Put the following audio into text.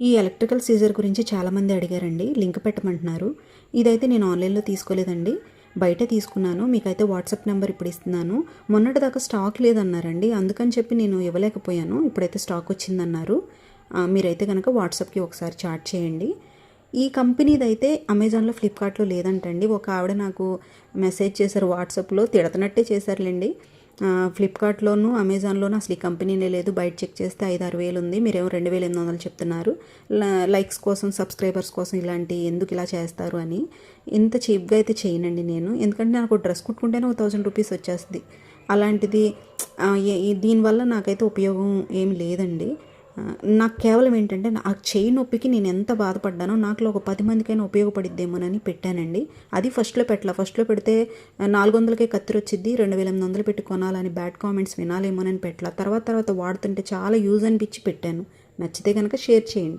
ఈ electrical Caesar గురించి చాలామంది అడిగారండి. లింక్ పెట్టమంటున్నారు. ఇదైతే నేను ఆన్లైన్లో తీసుకోలేదండి. బయట తీసుకున్నాను. మీకైతే వాట్సాప్ నెంబర్ ఇప్పుడు ఇస్తున్నాను. మొన్నటి దాకా స్టాక్ లేదన్నారండి. అందుకని చెప్పి నేను ఇవ్వలేకపోయాను. ఇప్పుడైతే స్టాక్ వచ్చిందన్నారు. మీరైతే కనుక వాట్సాప్కి ఒకసారి చాట్ చేయండి. ఈ కంపెనీది అయితే అమెజాన్లో ఫ్లిప్కార్ట్లో లేదంటండి. ఒక ఆవిడ నాకు మెసేజ్ చేశారు వాట్సాప్లో. తిడతనట్టే చేశారులేండి. ఫ్లిప్కార్ట్లోను అమెజాన్లోనూ అసలు ఈ కంపెనీనే లేదు. బయట చెక్ చేస్తే ఐదు ఆరు వేలు ఉంది. మీరేమో రెండు వేల ఎనిమిది వందలు చెప్తున్నారు. ల- లైక్స్ కోసం సబ్స్క్రైబర్స్ కోసం ఇలాంటి ఎందుకు ఇలా చేస్తారు అని. ఇంత చీప్గా అయితే చేయనండి నేను. ఎందుకంటే నాకు డ్రెస్ కుట్టుకుంటేనే ఒక థౌసండ్ రూపీస్ వచ్చేస్తుంది. అలాంటిది దీనివల్ల నాకైతే ఉపయోగం ఏం లేదండి. నాకు కేవలం ఏంటంటే ఆ చేయి నొప్పికి నేను ఎంత బాధపడ్డానో నాకులో ఒక పది మందికైనా ఉపయోగపడిద్దేమోనని పెట్టానండి. అది ఫస్ట్లో పెట్టలా. ఫస్ట్లో పెడితే నాలుగు వందలకే కత్తిరి వచ్చింది రెండు వేల ఎనిమిది వందలు పెట్టి కొనాలని బ్యాడ్ కామెంట్స్ వినాలేమోనని పెట్టాల. తర్వాత తర్వాత వాడుతుంటే చాలా యూజ్ అనిపించి పెట్టాను. నచ్చితే కనుక షేర్ చేయండి.